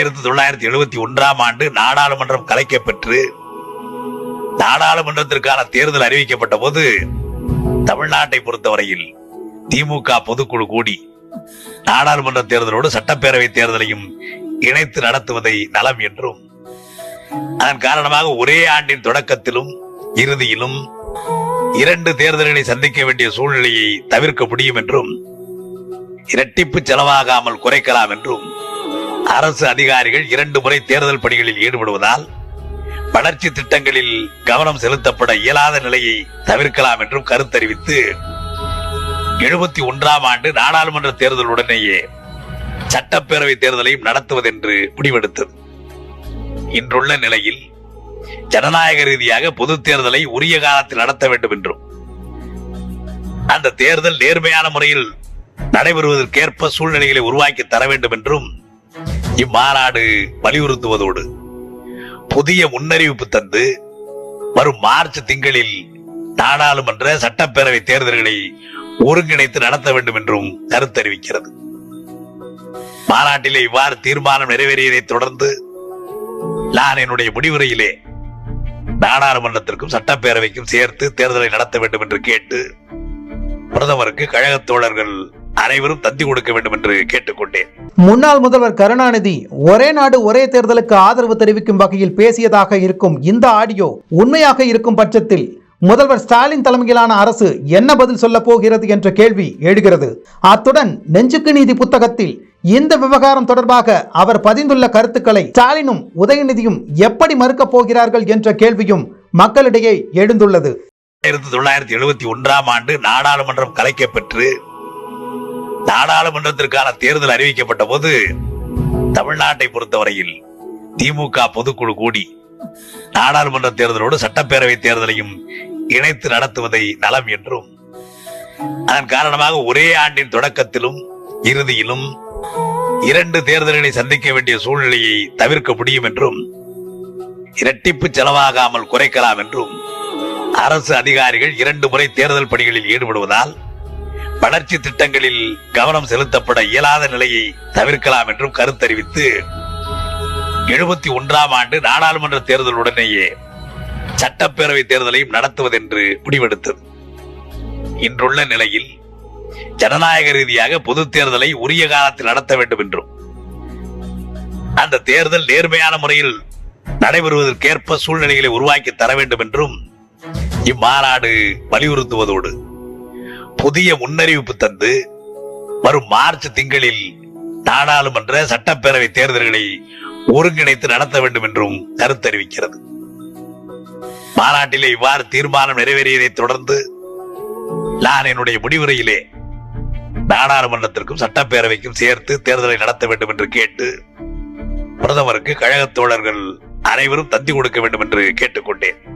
ஆயிரத்தி தொள்ளாயிரத்தி எழுபத்தி ஒன்றாம் ஆண்டு நாடாளுமன்றம் கலைக்கப்பெற்று நாடாளுமன்றத்திற்கான தேர்தல் அறிவிக்கப்பட்ட போது தமிழ்நாட்டை பொறுத்தவரையில் திமுக பொதுக்குழு கூடி நாடாளுமன்ற தேர்தலோடு சட்டப்பேரவை தேர்தலையும் இணைத்து நடத்துவதை நலம் என்றும் அதன் காரணமாக ஒரே ஆண்டின் தொடக்கத்திலும் இறுதியிலும் இரண்டு தேர்தல்களை சந்திக்க வேண்டிய சூழ்நிலையை தவிர்க்க முடியும் என்றும் இரட்டிப்பு செலவாகாமல் குறைக்கலாம் என்றும் அரசு அதிகாரிகள் இரண்டு முறை தேர்தல் பணிகளில் ஈடுபடுவதால் வளர்ச்சி திட்டங்களில் கவனம் செலுத்தப்பட இயலாத நிலையை தவிர்க்கலாம் என்றும் கருத்தறிவித்து எழுபத்தி ஒன்றாம் ஆண்டு நாடாளுமன்ற தேர்தலுடனேயே சட்டப்பேரவை தேர்தலையும் நடத்துவதென்று முடிவெடுத்தது. இன்றுள்ள நிலையில் ஜனநாயக ரீதியாக பொது தேர்தலை உரிய காலத்தில் நடத்த வேண்டும் என்றும் அந்த தேர்தல் நேர்மையான முறையில் நடைபெறுவதற்கேற்ப சூழ்நிலைகளை உருவாக்கி தர வேண்டும் என்றும் இம்மாநாடு வலியுறுத்துவதோடு புதிய முன்னறிவிப்பு தந்து வரும் மார்ச் திங்களில் நாடாளுமன்ற சட்டப்பேரவை தேர்தல்களை ஒருங்கிணைத்து நடத்த வேண்டும் என்றும் கருத்தறிவிக்கிறது மாநாட்டிலே இவ்வாறு தீர்மானம் நிறைவேறியதைத் தொடர்ந்து நான் என்னுடைய முடிவுரையிலே நாடாளுமன்றத்திற்கும் சட்டப்பேரவைக்கும் சேர்த்து தேர்தலை நடத்த வேண்டும் என்று கேட்டு பிரதமருக்கு கழகத் தோழர்கள் அனைவரும் தந்தி கொடுக்க வேண்டும் என்று கேட்டுக்கொண்டேன். முன்னாள் முதல்வர் கருணாநிதி ஒரே நாடு ஒரே தேர்தலுக்கு ஆதரவு தெரிவிக்கும் வகையில் பேசியதாக இருக்கும் இந்த ஆடியோ உண்மையாக இருக்கும் பட்சத்தில் முதல்வர் ஸ்டாலின் தலைமையிலான அரசு என்ன பதில் சொல்ல போகிறது என்ற கேள்வி எழுகிறது. அத்துடன் நெஞ்சுக்கு நீதி புத்தகத்தில் இந்த விவகாரம் தொடர்பாக அவர் பதிந்துள்ள கருத்துக்களை ஸ்டாலினும் உதயநிதியும் எப்படி மறுக்கப் போகிறார்கள் என்ற கேள்வியும் மக்களிடையே எழுந்துள்ளது. ஆயிரத்தி தொள்ளாயிரத்தி எழுபத்தி ஒன்றாம் ஆண்டு நாடாளுமன்றம் கலைக்கப்பெற்று நாடாளுமன்றத்திற்கான தேர்தல் அறிவிக்கப்பட்ட போது தமிழ்நாட்டை பொறுத்தவரையில் திமுக பொதுக்குழு கூடி நாடாளுமன்ற தேர்தலோடு சட்டப்பேரவை தேர்தலையும் இணைத்து நடத்துவதை நலம் என்றும் அதன் காரணமாக ஒரே ஆண்டின் தொடக்கத்திலும் இறுதியிலும் இரண்டு தேர்தல்களை சந்திக்க வேண்டிய சூழ்நிலையை தவிர்க்க முடியும் என்றும் இரட்டிப்பு செலவாகாமல் குறைக்கலாம் என்றும் அரசு அதிகாரிகள் இரண்டு முறை தேர்தல் பணிகளில் ஈடுபடுவதால் வளர்ச்சி திட்டங்களில் கவனம் செலுத்தப்பட இயலாத நிலையை தவிர்க்கலாம் என்றும் கருத்தறிவித்து எழுபத்தி ஒன்றாம் ஆண்டு நாடாளுமன்ற தேர்தலுடனேயே சட்டப்பேரவை தேர்தலையும் நடத்துவதென்று முடிவெடுத்தது. இன்றுள்ள நிலையில் ஜனநாயக ரீதியாக பொது தேர்தலை உரிய காலத்தில் நடத்த வேண்டும் என்றும் அந்த தேர்தல் நேர்மையான முறையில் நடைபெறுவதற்கேற்ப சூழ்நிலைகளை உருவாக்கி தர வேண்டும் என்றும் இம்மாநாடு வலியுறுத்துவதோடு புதிய முன்னறிவிப்பு தந்து வரும் மார்ச் திங்களில் நாடாளுமன்ற சட்டப்பேரவை தேர்தல்களை ஒருங்கிணைத்து நடத்த வேண்டும் என்றும் கருத்தறிவிக்கிறது மாநாட்டிலே இவ்வாறு தீர்மானம் நிறைவேறியதைத் தொடர்ந்து நான் என்னுடைய முடிவுரையிலே நாடாளுமன்றத்திற்கும் சட்டப்பேரவைக்கும் சேர்த்து தேர்தலை நடத்த வேண்டும் என்று கேட்டு பிரதமருக்கு கழகத் தோழர்கள் அனைவரும் தந்தி கொடுக்க வேண்டும் என்று கேட்டுக்கொண்டேன்.